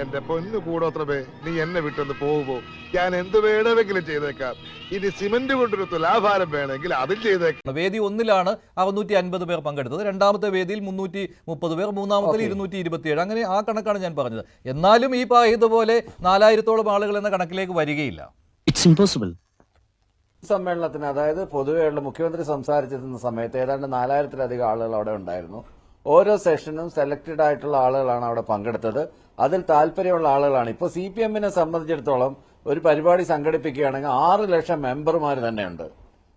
എന്റെ പൊന്നു കൂടോത്രമേ നീ എന്നെ വിട്ടൊന്ന് പോകുമോ ഞാൻ എന്ത് വേണമെങ്കിലും ചെയ്തേക്കാം. ഇനി സിമന്റ് കൊണ്ടൊരു തുലാഭാരം വേണമെങ്കിൽ അതും ചെയ്തേക്കാം. വേദി ഒന്നിലാണ് അറുന്നൂറ്റി അൻപത് പേർ പങ്കെടുത്തത്. രണ്ടാമത്തെ വേദിയിൽ മുന്നൂറ്റി മുപ്പത് പേർ മൂന്നാമത്തെ. ഇരുന്നൂറ്റി ഇരുപത്തിയേഴ് അങ്ങനെ ആ കണക്കാണ് ഞാൻ പറഞ്ഞത്. എന്നാലും ഈ പറയുന്നതുപോലെ നാലായിരത്തോളം ആളുകൾ എന്ന കണക്കിലേക്ക് വരികയില്ല. ഇറ്റ്സ് ഇമ്പോസിബിൾ സമ്മേളനത്തിന് അതായത് പൊതുവെയുള്ള മുഖ്യമന്ത്രി സംസാരിച്ചിരുന്ന സമയത്ത് ഏതാണ്ട് നാലായിരത്തിലധികം ആളുകൾ അവിടെ ഉണ്ടായിരുന്നു. ഓരോ സെഷനും സെലക്ടഡ് ആയിട്ടുള്ള ആളുകളാണ് അവിടെ പങ്കെടുത്തത്. അതിൽ താല്പര്യമുള്ള ആളുകളാണ്. ഇപ്പോൾ സി പി എമ്മിനെ സംബന്ധിച്ചിടത്തോളം ഒരു പരിപാടി സംഘടിപ്പിക്കുകയാണെങ്കിൽ ആറ് ലക്ഷം മെമ്പർമാർ തന്നെയുണ്ട്.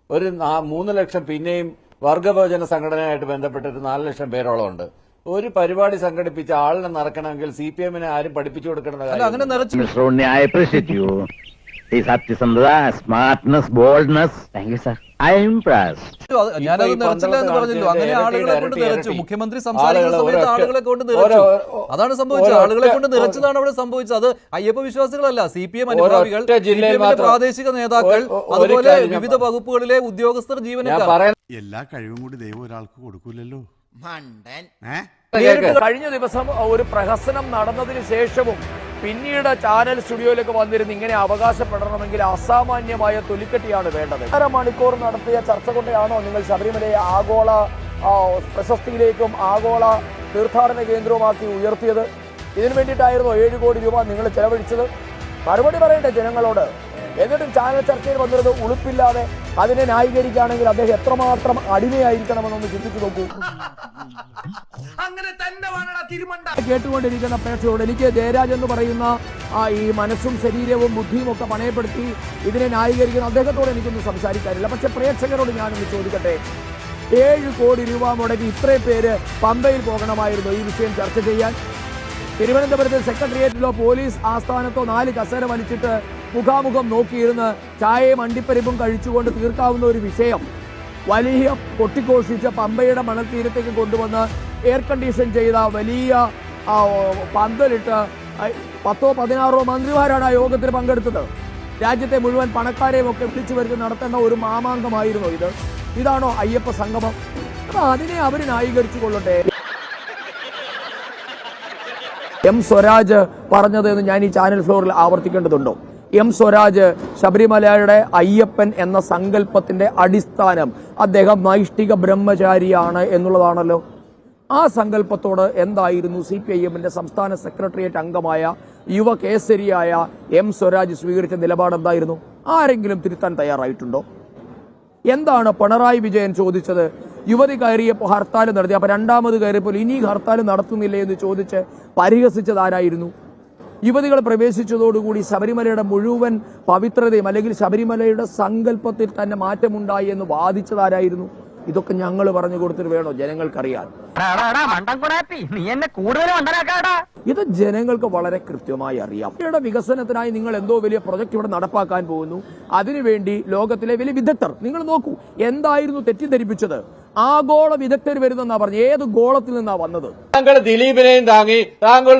ഒരു മൂന്ന് ലക്ഷം പിന്നെയും വർഗഭോജന സംഘടനയായിട്ട് ബന്ധപ്പെട്ടിട്ട് ഒരു നാല് ലക്ഷം പേരോളം ഉണ്ട്. ഒരു പരിപാടി സംഘടിപ്പിച്ച ആളിനെ നിറക്കണമെങ്കിൽ സി പി എമ്മിനെ ആരും പഠിപ്പിച്ചു. His സത്യസന്ധത smartness boldness thank you sir I am impressed അത് ഞാനത് ഈ നിറച്ചില്ല എന്ന് പന്തളത്ത് പറഞ്ഞല്ലോ. അങ്ങനെ ആളുകളെ കൊണ്ട് നിറച്ചു മുഖ്യമന്ത്രി സംസാരിക്കുന്ന സമയത്ത് ഒരൊറ്റ- ആളുകളെ കൊണ്ട് നിറച്ചു ഓരോ- അതാണ് സംഭവിച്ചത്. ആളുകളെ കൊണ്ട് നിറച്ചതാണ് അവിടെ സംഭവിച്ചത്. അത് അയ്യപ്പ വിശ്വാസികളല്ല സി പി എം അനുഭാവികൾ. പ്രാദേശിക നേതാക്കൾ അതുപോലെ വിവിധ വകുപ്പുകളിലെ ഉദ്യോഗസ്ഥർ ജീവനക്കാർ. എല്ലാ കഴിവും കൂടി ദൈവം ഒരാൾക്ക് കൊടുക്കൂലല്ലോ. കഴിഞ്ഞ ദിവസം ഒരു പ്രഹസനം നടന്നതിന് ശേഷവും പിന്നീട് ചാനൽ സ്റ്റുഡിയോയിലേക്ക് വന്നിരുന്ന് ഇങ്ങനെ അവകാശപ്പെടണമെങ്കിൽ അസാമാന്യമായ തൊലിക്കെട്ടിയാണ് വേണ്ടത്. അര മണിക്കൂർ നടത്തിയ ചർച്ച കൊണ്ടാണോ നിങ്ങൾ ശബരിമലയെ ആഗോള പ്രശസ്തിയിലേക്കും ആഗോള തീർത്ഥാടന കേന്ദ്രവുമാക്കി ഉയർത്തിയത്? ഇതിനു വേണ്ടിയിട്ടായിരുന്നു ഏഴ് കോടി രൂപ നിങ്ങൾ ചെലവഴിച്ചത്. മറുപടി പറയട്ടെ ജനങ്ങളോട്. എന്നിട്ടും ചാനൽ ചർച്ചയിൽ വന്നിരുന്നത് ഉളുപ്പില്ലാതെ അതിനെ ന്യായീകരിക്കുകയാണെങ്കിൽ അദ്ദേഹം എത്രമാത്രം അടിമയായിരിക്കണമെന്നൊന്ന് ചിന്തിച്ചു നോക്കൂ. കേട്ടുകൊണ്ടിരിക്കുന്ന പ്രേക്ഷകരോട് എനിക്ക് ജയരാജ് എന്ന് പറയുന്ന ആ ഈ മനസ്സും ശരീരവും ബുദ്ധിയും ഒക്കെ പണയപ്പെടുത്തി ഇതിനെ ന്യായീകരിക്കുന്ന അദ്ദേഹത്തോട് എനിക്കൊന്നും സംസാരിക്കാനില്ല. പക്ഷെ പ്രേക്ഷകരോട് ഞാനൊന്ന് ചോദിക്കട്ടെ? ഏഴ് കോടി രൂപ മുടക്കി ഇത്രയും പേര് പമ്പയിൽ പോകണമായിരുന്നു ഈ വിഷയം ചർച്ച ചെയ്യാൻ. തിരുവനന്തപുരത്ത് സെക്രട്ടേറിയറ്റിലോ പോലീസ് ആസ്ഥാനത്തോ നാല് കസേര വലിച്ചിട്ട് മുഖാമുഖം നോക്കിയിരുന്ന് ചായയും അണ്ടിപ്പരിപ്പും കഴിച്ചുകൊണ്ട് തീർക്കാവുന്ന ഒരു വിഷയം. വലിയ പൊട്ടിക്കോഷിച്ച പമ്പയുടെ മണൽ തീരത്തേക്ക് കൊണ്ടുവന്ന് എയർ കണ്ടീഷൻ ചെയ്ത വലിയ പന്തലിട്ട് പത്തോ പതിനാറോ മന്ത്രിമാരാണ് ആ യോഗത്തിൽ പങ്കെടുത്തത്. രാജ്യത്തെ മുഴുവൻ പണക്കാരെയും ഒക്കെ വിളിച്ചു വരുത്തി നടത്തേണ്ട ഒരു മാമാങ്കമായിരുന്നു ഇത്. ഇതാണോ അയ്യപ്പ സംഗമം? അപ്പൊ അതിനെ അവർ ന്യായീകരിച്ചു കൊള്ളട്ടെ. എം സ്വരാജ് പറഞ്ഞത് എന്ന് ഞാൻ ഈ ചാനൽ ഫ്ലോറിൽ ആവർത്തിക്കേണ്ടതുണ്ടോ? എം സ്വരാജ് ശബരിമലയുടെ അയ്യപ്പൻ എന്ന സങ്കല്പത്തിന്റെ അടിസ്ഥാനം അദ്ദേഹം നൈഷ്ഠിക ബ്രഹ്മചാരിയാണ് എന്നുള്ളതാണല്ലോ. ആ സങ്കല്പത്തോട് എന്തായിരുന്നു സി പി ഐ എമ്മിന്റെ സംസ്ഥാന സെക്രട്ടേറിയറ്റ് അംഗമായ യുവ കേസരിയായ എം സ്വരാജ് സ്വീകരിച്ച നിലപാട് എന്തായിരുന്നു? ആരെങ്കിലും തിരുത്താൻ തയ്യാറായിട്ടുണ്ടോ? എന്താണ് പിണറായി വിജയൻ ചോദിച്ചത്? യുവതി കയറിയപ്പോൾ ഹർത്താൽ നടത്തി. അപ്പോൾ രണ്ടാമത് കയറിയപ്പോൾ ഇനി ഹർത്താൽ നടത്തുന്നില്ലേ എന്ന് ചോദിച്ച് പരിഹസിച്ചതാരായിരുന്നു യുവതികൾ പ്രവേശിച്ചതോടുകൂടി ശബരിമലയുടെ മുഴുവൻ പവിത്രതയും അല്ലെങ്കിൽ ശബരിമലയുടെ സങ്കല്പത്തിൽ തന്നെ മാറ്റമുണ്ടായി എന്ന് വാദിച്ചതാരായിരുന്നു ഇതൊക്കെ ഞങ്ങൾ പറഞ്ഞു കൊടുത്തിട്ട് വേണോ? ജനങ്ങൾക്കറിയാൻ ഇത് ജനങ്ങൾക്ക് വളരെ കൃത്യമായി അറിയാം. ഇവിടെ വികസനത്തിനായി നിങ്ങൾ എന്തോ വലിയ പ്രൊജക്ട് ഇവിടെ നടപ്പാക്കാൻ പോകുന്നു. അതിനുവേണ്ടി ലോകത്തിലെ വലിയ വിദഗ്ധർ നിങ്ങൾ നോക്കൂ എന്തായിരുന്നു തെറ്റിദ്ധരിപ്പിച്ചത്? ആഗോള വിദഗ്ധർ വരുന്നെന്നാ പറഞ്ഞു ഏത് ഗോളത്തിൽ നിന്നാ വന്നത്? താങ്കൾ ദിലീപിനെയും താങ്ങി താങ്കൾ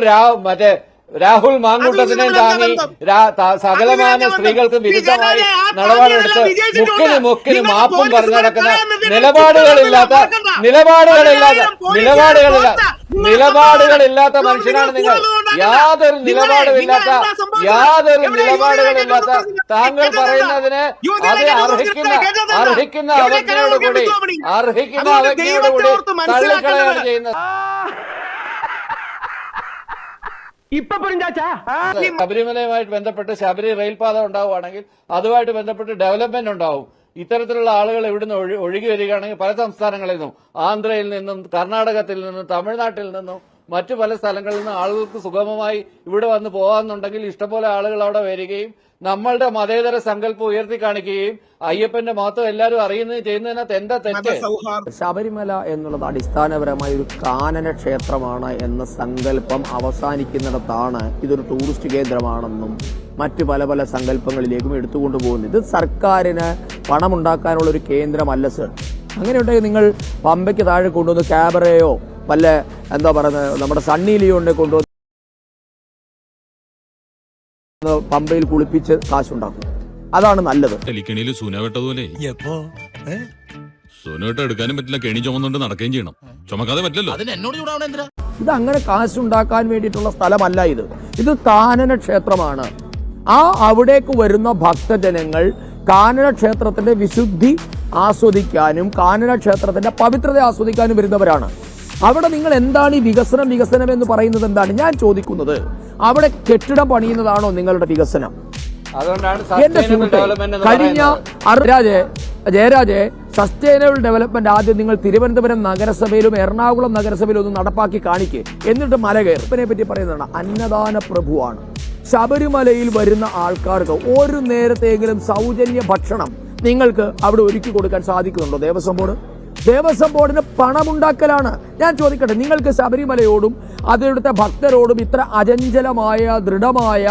മറ്റേ രാഹുൽ മാങ്കൂട്ടത്തിനെയും താങ്ങി സകലമായ സകലമാന സ്ത്രീകൾക്ക് വിരുദ്ധമായി നിലപാടെടുത്ത് മുക്കിന് മുക്കിന് മാപ്പും പറഞ്ഞു നടക്കുന്ന നിലപാടുകളില്ലാത്ത നിലപാടുകളില്ലാത്ത നിലപാടുകളില്ല നിലപാടുകളില്ലാത്ത മനുഷ്യനാണ് നിങ്ങൾ. യാതൊരു നിലപാടുമില്ലാത്ത യാതൊരു നിലപാടുകളില്ലാത്ത താങ്കൾ പറയുന്നതിന് അത് അർഹിക്കുന്ന അർഹിക്കുന്ന അവജ്ഞയോട് കൂടി അർഹിക്കുന്ന അവജ്ഞയോട് കൂടി തള്ളിക്കളയാണ് ചെയ്യുന്നത്. ശബരിമലയുമായിട്ട് ബന്ധപ്പെട്ട് ശബരി റെയിൽപാത ഉണ്ടാവുകയാണെങ്കിൽ അതുമായിട്ട് ബന്ധപ്പെട്ട് ഡെവലപ്മെന്റ് ഉണ്ടാവും. ഇത്തരത്തിലുള്ള ആളുകൾ ഇവിടുന്ന് ഒഴുകി വരികയാണെങ്കിൽ പല സംസ്ഥാനങ്ങളിൽ നിന്നും ആന്ധ്രയിൽ നിന്നും കർണാടകത്തിൽ നിന്നും തമിഴ്നാട്ടിൽ നിന്നും മറ്റു പല സ്ഥലങ്ങളിൽ നിന്ന് ആളുകൾക്ക് സുഗമമായി ഇവിടെ വന്ന് പോകാമെന്നുണ്ടെങ്കിൽ ഇഷ്ടംപോലെ ആളുകൾ അവിടെ വരികയും നമ്മളുടെ മതേതര സങ്കല്പം ഉയർത്തി കാണിക്കുകയും അയ്യപ്പന്റെ മഹത്വം എല്ലാവരും അറിയുന്നത് ചെയ്യുന്നതിനകത്ത് എന്താ തെറ്റ്? ശബരിമല എന്നുള്ളത് അടിസ്ഥാനപരമായ ഒരു കാനന ക്ഷേത്രമാണ് എന്ന സങ്കല്പം അവസാനിക്കുന്നിടത്താണ് ഇതൊരു ടൂറിസ്റ്റ് കേന്ദ്രമാണെന്നും മറ്റു പല പല സങ്കല്പങ്ങളിലേക്കും എടുത്തുകൊണ്ടു പോകുന്നത്. ഇത് സർക്കാരിന് പണമുണ്ടാക്കാനുള്ള ഒരു കേന്ദ്രമല്ല സർ. അങ്ങനെയുണ്ടെങ്കിൽ നിങ്ങൾ പമ്പയ്ക്ക് താഴെ കൊണ്ടുവന്ന് ക്യാബറയോ വല്ല എന്താ പറയുന്നത് നമ്മുടെ സണ്ണി ലിയോണിനെ കൊണ്ടുവന്ന് പമ്പയിൽ കുളിപ്പിച്ച് കാശുണ്ടാക്കും. അതാണ് നല്ലത്. എടുക്കാനും പറ്റില്ല കെണി ചുമന്നുകൊണ്ട് നടക്കുകയും ചെയ്യണം. ചുമക്കാതെ പറ്റില്ലല്ലോ. ഇത് അങ്ങനെ കാശുണ്ടാക്കാൻ വേണ്ടിയിട്ടുള്ള സ്ഥലമല്ല ഇത്. ഇത് കാനന ക്ഷേത്രമാണ് ആ അവിടേക്ക് വരുന്ന ഭക്തജനങ്ങൾ കാനന ക്ഷേത്രത്തിന്റെ വിശുദ്ധി ആസ്വദിക്കാനും കാനന ക്ഷേത്രത്തിന്റെ പവിത്രത ആസ്വദിക്കാനും വരുന്നവരാണ്. അവിടെ നിങ്ങൾ എന്താണ് ഈ വികസനം വികസനം എന്ന് പറയുന്നത് എന്താണ് ഞാൻ ചോദിക്കുന്നത്? അവിടെ കെട്ടിടം പണിയുന്നതാണോ നിങ്ങളുടെ വികസനം? എന്റെ സുഹൃത്തെ കഴിഞ്ഞ രാജേ ജയരാജെ സസ്റ്റൈനബിൾ ഡെവലപ്മെന്റ് ആദ്യം നിങ്ങൾ തിരുവനന്തപുരം നഗരസഭയിലും എറണാകുളം നഗരസഭയിലും ഒന്ന് നടപ്പാക്കി കാണിക്കുക എന്നിട്ട് മല കയറിപ്പിനെ പറ്റി പറയുന്നതാണ് അന്നദാന പ്രഭുവാണ്. ശബരിമലയിൽ വരുന്ന ആൾക്കാർക്ക് ഒരു നേരത്തെങ്കിലും സൗജന്യ ഭക്ഷണം നിങ്ങൾക്ക് അവിടെ ഒരുക്കി കൊടുക്കാൻ സാധിക്കുന്നുണ്ടോ ദേവസ്വം ബോർഡ്? ദേവസ്വം ബോർഡിന് പണമുണ്ടാക്കലാണ്. ഞാൻ ചോദിക്കട്ടെ നിങ്ങൾക്ക് ശബരിമലയോടും അതിവിടുത്തെ ഭക്തരോടും ഇത്ര അചഞ്ചലമായ ദൃഢമായ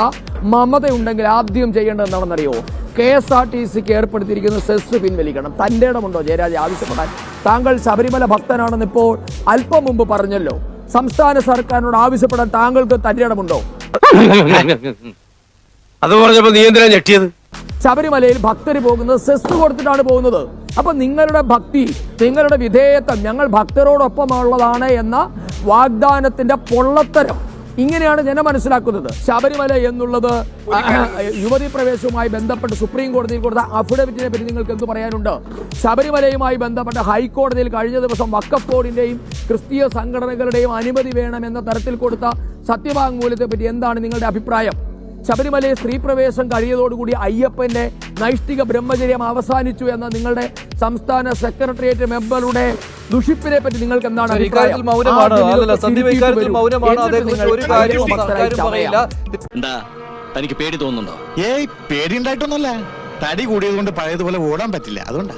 മമതയുണ്ടെങ്കിൽ ആദ്യം ചെയ്യേണ്ടത് എന്താണെന്നറിയോ? കെ എസ് ആർ ടി സിക്ക് ഏർപ്പെടുത്തിയിരിക്കുന്ന സെസ് പിൻവലിക്കണം. തന്റെ ഇടമുണ്ടോ ജയരാജ്? ആവശ്യപ്പെടാൻ താങ്കൾ ശബരിമല ഭക്തനാണെന്ന് ഇപ്പോൾ അല്പം മുമ്പ് പറഞ്ഞല്ലോ. സംസ്ഥാന സർക്കാരിനോട് ആവശ്യപ്പെടാൻ താങ്കൾക്ക് തന്റെ ഇടമുണ്ടോ? അത് പറഞ്ഞപ്പോൾ നീ എന്തിനാ ഞെട്ടിയത്? ശബരിമലയിൽ ഭക്തർ പോകുന്നത് സെസ് കൊടുത്തിട്ടാണ് പോകുന്നത്. അപ്പൊ നിങ്ങളുടെ ഭക്തി നിങ്ങളുടെ വിധേയത്വം ഞങ്ങൾ ഭക്തരോടൊപ്പമുള്ളതാണ് എന്ന വാഗ്ദാനത്തിന്റെ പൊള്ളത്തരം ഇങ്ങനെയാണ് ജനം മനസ്സിലാക്കുന്നത്. ശബരിമല എന്നുള്ളത് യുവതി പ്രവേശവുമായി ബന്ധപ്പെട്ട് സുപ്രീം കോടതിയിൽ കൊടുത്ത അഫിഡവിറ്റിനെ പറ്റി നിങ്ങൾക്ക് എന്ത് പറയാനുണ്ട്? ശബരിമലയുമായി ബന്ധപ്പെട്ട് ഹൈക്കോടതിയിൽ കഴിഞ്ഞ ദിവസം വക്കഫ് ബോർഡിന്റെയും ക്രിസ്തീയ സംഘടനകളുടെയും അനുമതി വേണം എന്ന തരത്തിൽ കൊടുത്ത സത്യവാങ്മൂലത്തെ പറ്റി എന്താണ് നിങ്ങളുടെ അഭിപ്രായം? ശബരിമലയിൽ സ്ത്രീ പ്രവേശം കഴിയതോടുകൂടി അയ്യപ്പന്റെ നൈഷ്ഠിക ബ്രഹ്മചര്യം അവസാനിച്ചു എന്ന നിങ്ങളുടെ സംസ്ഥാന സെക്രട്ടേറിയറ്റ് മെമ്പറുടെ ദുഷിപ്പിനെ പറ്റി നിങ്ങൾക്ക് എന്താണ് തനിക്ക് പേടി തോന്നുന്നുണ്ടോ? ഏയ് പേടിയുണ്ടായിട്ടൊന്നുമല്ല തടി കൂടിയത് കൊണ്ട് പഴയതുപോലെ ഓടാൻ പറ്റില്ല. അതുകൊണ്ടാ.